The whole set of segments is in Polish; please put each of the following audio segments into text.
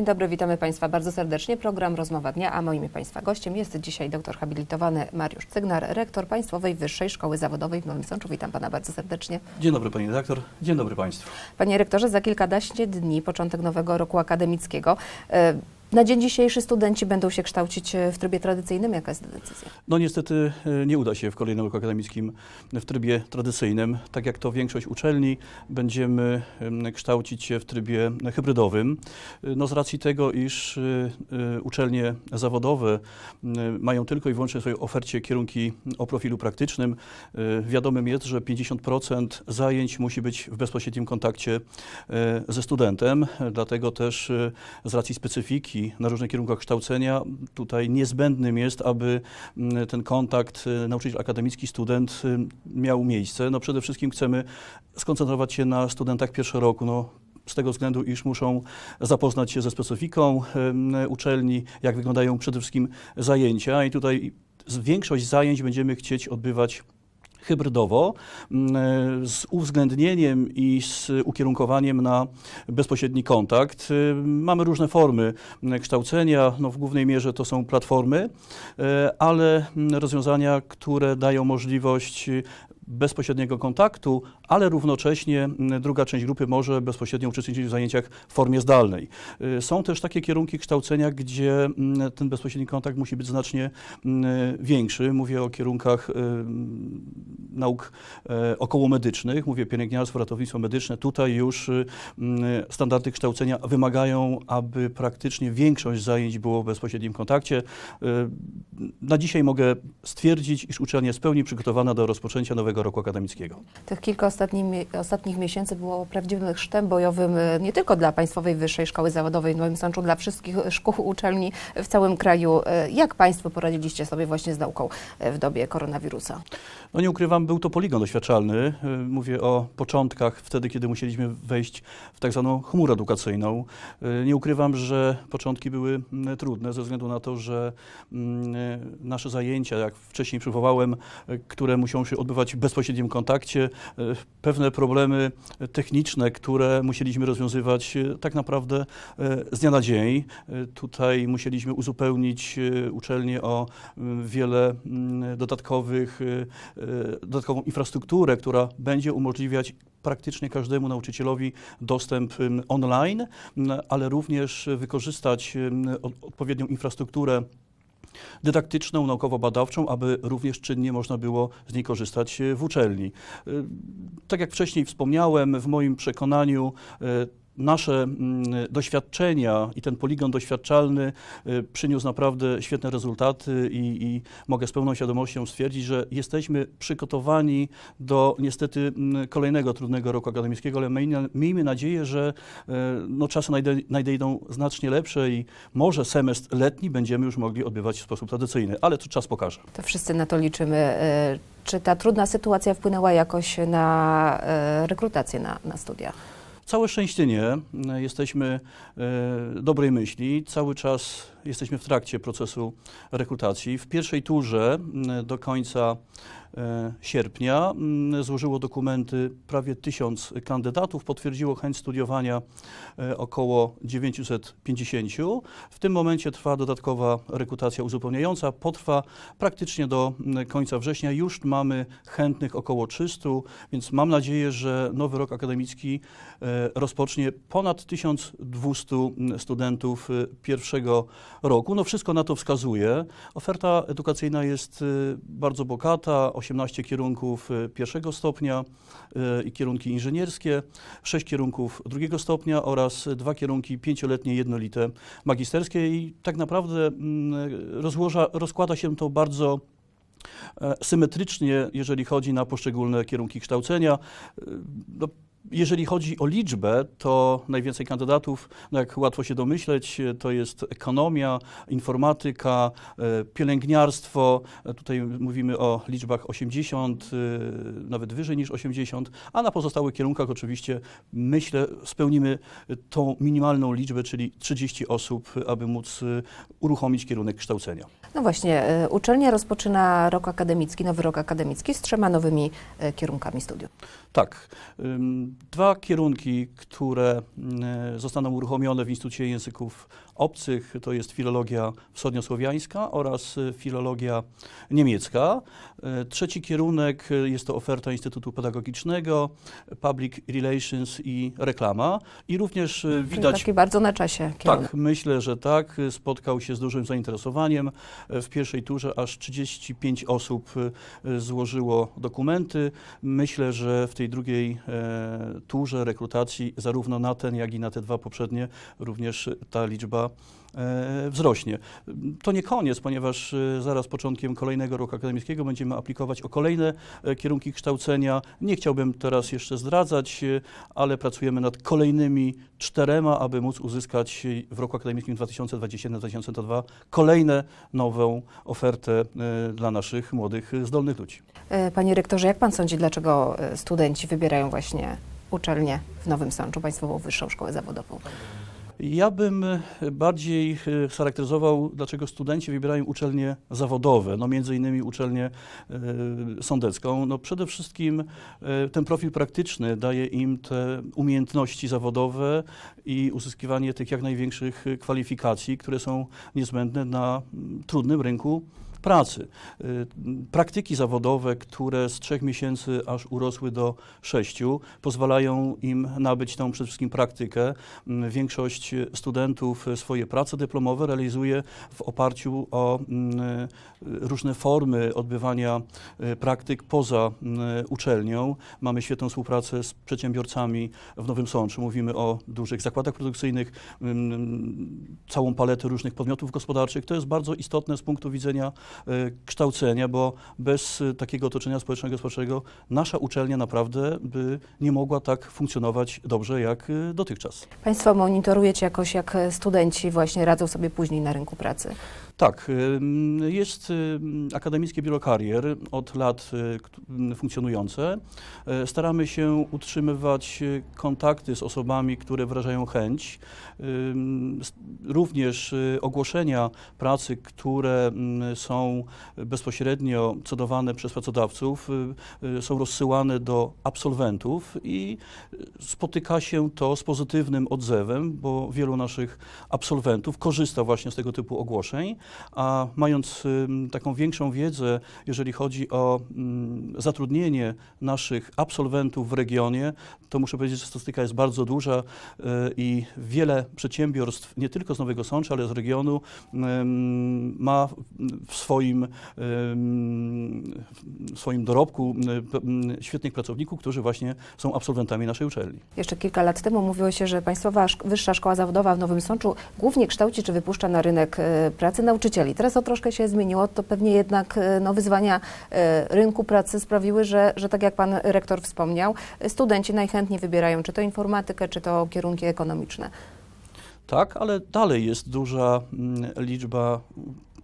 Dzień dobry, witamy Państwa bardzo serdecznie. Program Rozmowa Dnia, a moim i Państwa gościem jest dzisiaj doktor habilitowany Mariusz Cygnar, rektor Państwowej Wyższej Szkoły Zawodowej w Nowym Sączu. Witam Pana bardzo serdecznie. Dzień dobry Pani redaktor, dzień dobry Państwu. Panie rektorze, za kilkanaście dni, początek nowego roku akademickiego. Na dzień dzisiejszy studenci będą się kształcić e, w trybie tradycyjnym. Jaka jest decyzja? No niestety e, nie uda się w kolejnym roku akademickim w trybie tradycyjnym. Tak jak to większość uczelni, będziemy em, kształcić się w trybie hybrydowym. E, No z racji tego, iż uczelnie zawodowe mają tylko i wyłącznie w swojej ofercie kierunki o profilu praktycznym, wiadomym jest, że 50% zajęć musi być w bezpośrednim kontakcie ze studentem. Dlatego też z racji specyfiki na różnych kierunkach kształcenia tutaj niezbędnym jest, aby mm, ten kontakt e, nauczyciel akademicki, student e, miał miejsce. No przede wszystkim chcemy skoncentrować się na studentach pierwszego roku. No, z tego względu, iż muszą zapoznać się ze specyfiką em, uczelni, jak wyglądają przede wszystkim zajęcia i tutaj większość zajęć będziemy chcieć odbywać hybrydowo, m, e, z uwzględnieniem i z ukierunkowaniem na bezpośredni kontakt. Y, Mamy różne formy kształcenia, no w głównej mierze to są platformy, e, ale m, rozwiązania, które dają możliwość bezpośredniego kontaktu, ale równocześnie m, druga część grupy może bezpośrednio uczestniczyć w zajęciach w formie zdalnej. Y, Są też takie kierunki kształcenia, gdzie m, ten bezpośredni kontakt musi być znacznie m, większy. Mówię o kierunkach y, nauk e, okołomedycznych, mówię pielęgniarstwo, ratownictwo medyczne. Tutaj już y, standardy kształcenia wymagają, aby praktycznie większość zajęć było w bezpośrednim kontakcie. Na dzisiaj mogę stwierdzić, iż uczelnia jest w pełni przygotowana do rozpoczęcia nowego roku akademickiego. Tych kilka ostatnich, mi- ostatnich miesięcy było prawdziwym chrztem bojowym e, nie tylko dla Państwowej Wyższej Szkoły Zawodowej w Nowym Sączu, dla wszystkich szkół, uczelni w całym kraju. E, Jak Państwo poradziliście sobie właśnie z nauką e, w dobie koronawirusa? No nie ukrywam, był to poligon doświadczalny. Mówię o początkach, wtedy, kiedy musieliśmy wejść w tak zwaną chmurę edukacyjną. Nie ukrywam, że początki były trudne ze względu na to, że nasze zajęcia, jak wcześniej przywołałem, które muszą się odbywać w bezpośrednim kontakcie, y, pewne problemy techniczne, które musieliśmy rozwiązywać y, tak naprawdę y, z dnia na dzień. Tutaj musieliśmy uzupełnić uczelnię o wiele dodatkowych, dodatkową infrastrukturę, która będzie umożliwiać praktycznie każdemu nauczycielowi dostęp online, ale również wykorzystać odpowiednią infrastrukturę dydaktyczną, naukowo-badawczą, aby również czynnie można było z niej korzystać e, w uczelni. E, Tak jak wcześniej wspomniałem, w moim przekonaniu e, nasze mm, doświadczenia i ten poligon doświadczalny e, przyniósł naprawdę świetne rezultaty i, i mogę z pełną świadomością stwierdzić, że jesteśmy przygotowani do niestety mm, kolejnego trudnego roku akademickiego, ale miejmy, nadzieję, że e, no, czasy nadejdą znacznie lepsze i może semestr letni będziemy już mogli odbywać w sposób tradycyjny, ale to czas pokaże. To wszyscy na to liczymy. E, Czy ta trudna sytuacja wpłynęła jakoś na rekrutację na, na studia? Całe szczęście nie. Jesteśmy e, dobrej myśli. Cały czas jesteśmy w trakcie procesu rekrutacji. W pierwszej turze do końca sierpnia m, złożyło dokumenty prawie tysiąc kandydatów. Potwierdziło chęć studiowania e, około 950. W tym momencie trwa dodatkowa rekrutacja uzupełniająca. Potrwa praktycznie do m, końca września. Już mamy chętnych około 300, więc mam nadzieję, że nowy rok akademicki e, rozpocznie ponad 1200 studentów e, pierwszego roku. No wszystko na to wskazuje. Oferta edukacyjna jest e, bardzo bogata, 18 kierunków e, pierwszego stopnia e, i kierunki inżynierskie, 6 kierunków drugiego stopnia oraz dwa kierunki pięcioletnie jednolite magisterskie i tak naprawdę mm, rozłoża, rozkłada się to bardzo e, symetrycznie, jeżeli chodzi na poszczególne kierunki kształcenia. E, No, jeżeli chodzi o liczbę, to najwięcej kandydatów, no jak łatwo się domyśleć, to jest ekonomia, informatyka, e, pielęgniarstwo. E, Tutaj mówimy o liczbach 80, e, nawet wyżej niż 80, a na pozostałych kierunkach oczywiście myślę spełnimy tą minimalną liczbę, czyli 30 osób, aby móc uruchomić kierunek kształcenia. No właśnie, uczelnia rozpoczyna rok akademicki, nowy rok akademicki z trzema nowymi kierunkami studiów. Tak. Dwa kierunki, które mm, zostaną uruchomione w Instytucie Języków Obcych, to jest filologia wschodniosłowiańska oraz y, filologia niemiecka. Y, Trzeci kierunek y, jest to oferta Instytutu Pedagogicznego, Public Relations i reklama. I również Czyli widać taki bardzo na czasie kierunek. tak, myślę, że tak. Spotkał się z dużym zainteresowaniem. W pierwszej turze aż 35 osób złożyło dokumenty. Myślę, że w tej drugiej e, turze rekrutacji, zarówno na ten, jak i na te dwa poprzednie, również ta liczba e, wzrośnie. To nie koniec, ponieważ e, zaraz początkiem kolejnego roku akademickiego będziemy aplikować o kolejne e, kierunki kształcenia. Nie chciałbym teraz jeszcze zdradzać, ale pracujemy nad kolejnymi czterema, aby móc uzyskać w roku akademickim 2021-2022 kolejne nową ofertę dla naszych młodych, zdolnych ludzi. Panie rektorze, jak pan sądzi, dlaczego studenci wybierają właśnie uczelnię w Nowym Sączu, Państwową Wyższą Szkołę Zawodową? Ja bym e, bardziej e, charakteryzował, dlaczego studenci wybierają uczelnie zawodowe, no między innymi uczelnię e, sądecką. No przede wszystkim e, ten profil praktyczny daje im te umiejętności zawodowe i uzyskiwanie tych jak największych kwalifikacji, które są niezbędne na trudnym rynku pracy. Y, Praktyki zawodowe, które z trzech miesięcy aż urosły do sześciu, pozwalają im nabyć tą przede wszystkim praktykę. Mm, Większość studentów swoje prace dyplomowe realizuje w oparciu o mm, różne formy odbywania y, praktyk poza mm, uczelnią. Mamy świetną współpracę z przedsiębiorcami w Nowym Sączu. Mówimy o dużych zakładach produkcyjnych, całą paletę różnych podmiotów gospodarczych. To jest bardzo istotne z punktu widzenia kształcenia, bo bez e, takiego otoczenia społecznego, gospodarczego nasza uczelnia naprawdę by nie mogła tak funkcjonować dobrze jak e, dotychczas. Państwo monitorujecie jakoś, jak e, studenci właśnie radzą sobie później na rynku pracy? Tak, jest Akademickie Biuro Karier od lat m, funkcjonujące. E, Staramy się utrzymywać y, kontakty z osobami, które wyrażają chęć. Również ogłoszenia pracy, które są bezpośrednio cedowane przez pracodawców, są rozsyłane do absolwentów i spotyka się to z pozytywnym odzewem, bo wielu naszych absolwentów korzysta właśnie z tego typu ogłoszeń, a mając taką większą wiedzę, jeżeli chodzi o ym, zatrudnienie naszych absolwentów w regionie, to muszę powiedzieć, że statystyka jest bardzo duża y, i wiele przedsiębiorstw, nie tylko z Nowego Sącza, ale z regionu, ma w swoim, w swoim dorobku y, ym, świetnych pracowników, którzy właśnie są absolwentami naszej uczelni. Jeszcze kilka lat temu mówiło się, że Państwowa Wyższa Szkoła Zawodowa w Nowym Sączu głównie kształci czy wypuszcza na rynek e, pracy nauczycieli. Teraz to troszkę się zmieniło, to pewnie jednak e, no, wyzwania e, rynku pracy sprawiły, że, że tak jak Pan rektor wspomniał, studenci najchętniej wybierają czy to informatykę, czy to kierunki ekonomiczne. Tak, ale dalej jest duża mm, liczba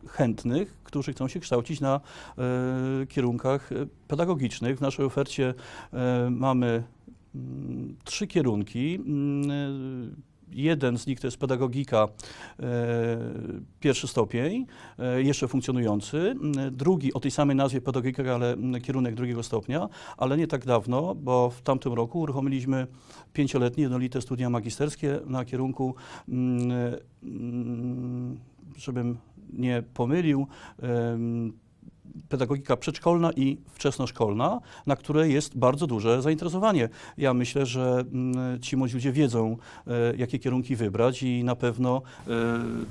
chętnych, którzy chcą się kształcić na e, kierunkach pedagogicznych. W naszej ofercie e, mamy mm, trzy kierunki. E, Jeden z nich to jest pedagogika, e, pierwszy stopień, e, jeszcze funkcjonujący. Mm, Drugi o tej samej nazwie pedagogika, ale kierunek drugiego stopnia, ale nie tak dawno, bo w tamtym roku uruchomiliśmy pięcioletnie jednolite studia magisterskie na kierunku, żebym nie pomylił, pedagogika przedszkolna i wczesnoszkolna, na które jest bardzo duże zainteresowanie. Ja myślę, że mm, ci młodzi ludzie wiedzą, e, jakie kierunki wybrać i na pewno e,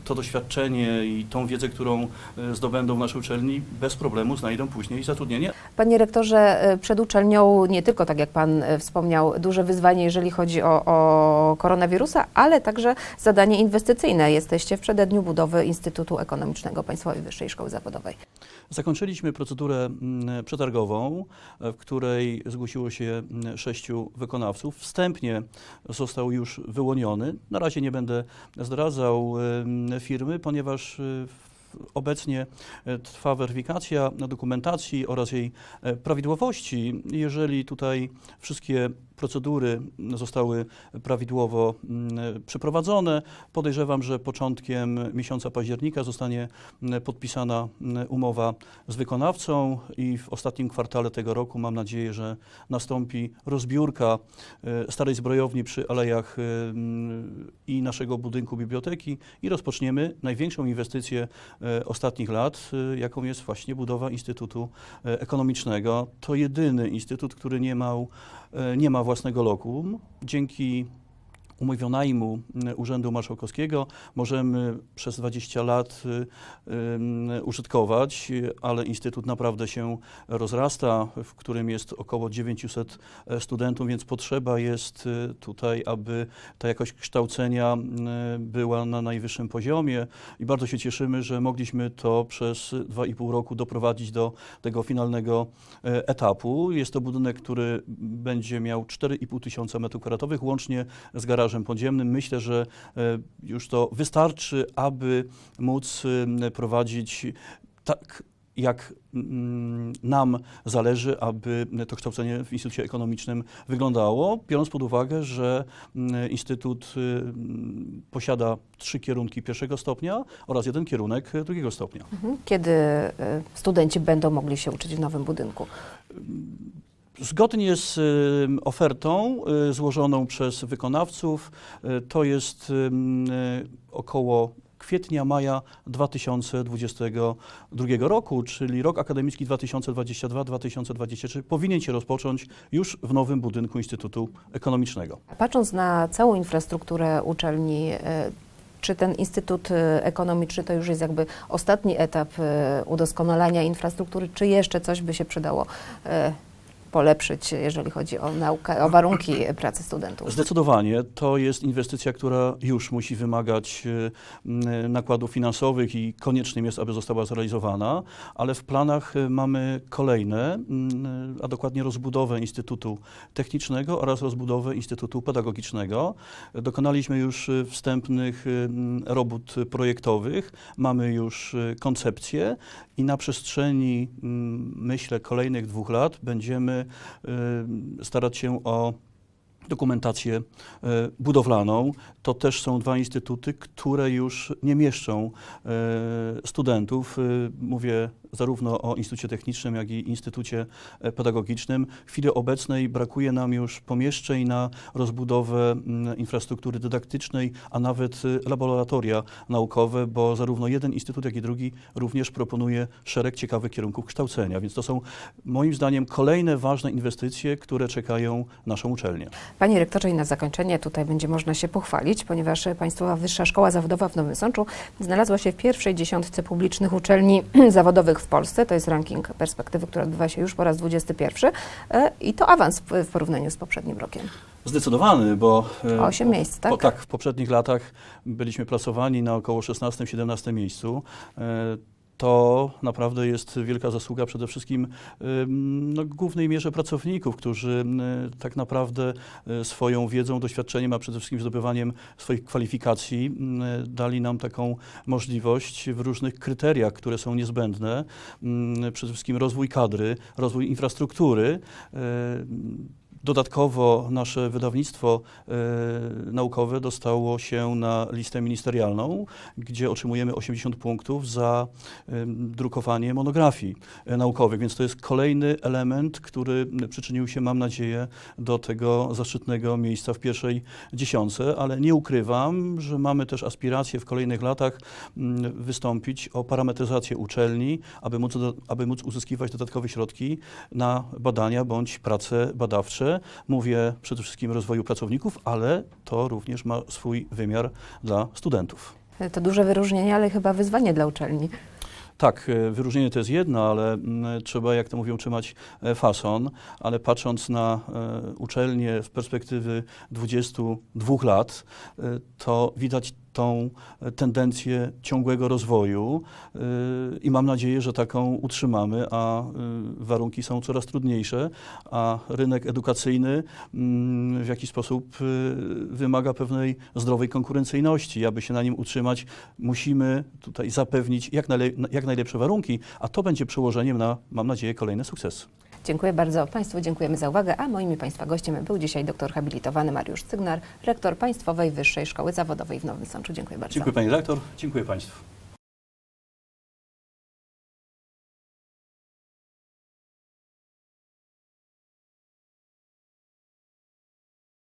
to doświadczenie i tą wiedzę, którą e, zdobędą w naszej uczelni, bez problemu znajdą później zatrudnienie. Panie rektorze, przed uczelnią nie tylko, tak jak Pan wspomniał, duże wyzwanie, jeżeli chodzi o, o koronawirusa, ale także zadanie inwestycyjne. Jesteście w przededniu budowy Instytutu Ekonomicznego Państwowej Wyższej Szkoły Zawodowej. Zakończyliśmy procedurę mm, przetargową, e, w której zgłosiło się mm, sześciu wykonawców. Wstępnie został już wyłoniony. Na razie nie będę zdradzał em, firmy, ponieważ e, Obecnie e, trwa weryfikacja dokumentacji oraz jej e, prawidłowości. Jeżeli tutaj wszystkie procedury zostały prawidłowo mm, przeprowadzone, podejrzewam, że początkiem miesiąca października zostanie mm, podpisana mm, umowa z wykonawcą i w ostatnim kwartale tego roku mam nadzieję, że nastąpi rozbiórka e, starej zbrojowni przy alejach e, i naszego budynku biblioteki i rozpoczniemy największą inwestycję e, ostatnich lat, e, jaką jest właśnie budowa Instytutu e, Ekonomicznego. To jedyny instytut, który nie, miał, e, nie ma własnego lokum. Dzięki umowie najmu m, Urzędu Marszałkowskiego możemy przez 20 lat y, ym, użytkować, y, ale Instytut naprawdę się rozrasta, w którym jest około 900 e, studentów, więc potrzeba jest y, tutaj, aby ta jakość kształcenia y, była na najwyższym poziomie i bardzo się cieszymy, że mogliśmy to przez 2,5 roku doprowadzić do tego finalnego e, etapu. Jest to budynek, który będzie miał 4,5 tysiąca metrów kwadratowych, łącznie z garażem podziemnym. Myślę, że e, już to wystarczy, aby móc e, prowadzić tak jak mm, nam zależy, aby to kształcenie w Instytucie Ekonomicznym wyglądało, biorąc pod uwagę, że mm, Instytut mm, posiada trzy kierunki pierwszego stopnia oraz jeden kierunek drugiego stopnia. Mhm. Kiedy e, studenci będą mogli się uczyć w nowym budynku? Zgodnie z ofertą y, złożoną przez wykonawców, y, to jest y, około kwietnia, maja 2022 roku, czyli rok akademicki 2022-2023 powinien się rozpocząć już w nowym budynku Instytutu Ekonomicznego. Patrząc na całą infrastrukturę uczelni, czy ten Instytut Ekonomiczny to już jest jakby ostatni etap udoskonalania infrastruktury, czy jeszcze coś by się przydało polepszyć, jeżeli chodzi o naukę, o warunki pracy studentów? Zdecydowanie to jest inwestycja, która już musi wymagać e, nakładów finansowych i koniecznym jest, aby została zrealizowana, ale w planach e, mamy kolejne, a dokładnie rozbudowę Instytutu Technicznego oraz rozbudowę Instytutu Pedagogicznego. Dokonaliśmy już e, wstępnych robót projektowych, mamy już koncepcję i na przestrzeni, myślę, kolejnych dwóch lat będziemy starać się o dokumentację e, budowlaną. To też są dwa instytuty, które już nie mieszczą e, studentów. E, Mówię zarówno o Instytucie Technicznym, jak i Instytucie Pedagogicznym. W chwili obecnej brakuje nam już pomieszczeń na rozbudowę mm, infrastruktury dydaktycznej, a nawet laboratoria naukowe, bo zarówno jeden instytut, jak i drugi również proponuje szereg ciekawych kierunków kształcenia. Więc to są moim zdaniem kolejne ważne inwestycje, które czekają naszą uczelnię. Panie rektorze, i na zakończenie tutaj będzie można się pochwalić, ponieważ Państwowa Wyższa Szkoła Zawodowa w Nowym Sączu znalazła się w pierwszej dziesiątce publicznych uczelni zawodowych w Polsce. To jest ranking perspektywy, który odbywa się już po raz 21 e, i to awans w, porównaniu z poprzednim rokiem. Zdecydowany, bo. e, osiem miejsc, tak? Po, tak, w poprzednich latach byliśmy plasowani na około 16-17 miejscu. To naprawdę jest wielka zasługa przede wszystkim ym, no, w głównej mierze pracowników, którzy y, tak naprawdę y, swoją wiedzą, doświadczeniem, a przede wszystkim zdobywaniem swoich kwalifikacji y, dali nam taką możliwość w różnych kryteriach, które są niezbędne. Przede wszystkim rozwój kadry, rozwój infrastruktury. Y, Dodatkowo nasze wydawnictwo e, naukowe dostało się na listę ministerialną, gdzie otrzymujemy 80 punktów za em, drukowanie monografii e, naukowych, więc to jest kolejny element, który przyczynił się, mam nadzieję, do tego zaszczytnego miejsca w pierwszej dziesiątce, ale nie ukrywam, że mamy też aspiracje w kolejnych latach mm, wystąpić o parametryzację uczelni, aby móc, aby móc uzyskiwać dodatkowe środki na badania bądź prace badawcze. Mówię przede wszystkim o rozwoju pracowników, ale to również ma swój wymiar dla studentów. To duże wyróżnienie, ale chyba wyzwanie dla uczelni. Tak, e, wyróżnienie to jest jedno, ale mm, trzeba, jak to mówią, trzymać e, fason, ale patrząc na e, uczelnię z perspektywy 22 lat, to widać tą tendencję ciągłego rozwoju y, i mam nadzieję, że taką utrzymamy, a y, warunki są coraz trudniejsze, a rynek edukacyjny mm, w jakiś sposób y, wymaga pewnej zdrowej konkurencyjności. Aby się na nim utrzymać, musimy tutaj zapewnić jak najlepsze warunki, a to będzie przełożeniem na, mam nadzieję, kolejne sukcesy. Dziękuję bardzo Państwu, dziękujemy za uwagę, a moim i Państwa gościem był dzisiaj doktor habilitowany Mariusz Cygnar, rektor Państwowej Wyższej Szkoły Zawodowej w Nowym Sączu. Dziękuję bardzo. Dziękuję Pani Redaktor, dziękuję Państwu.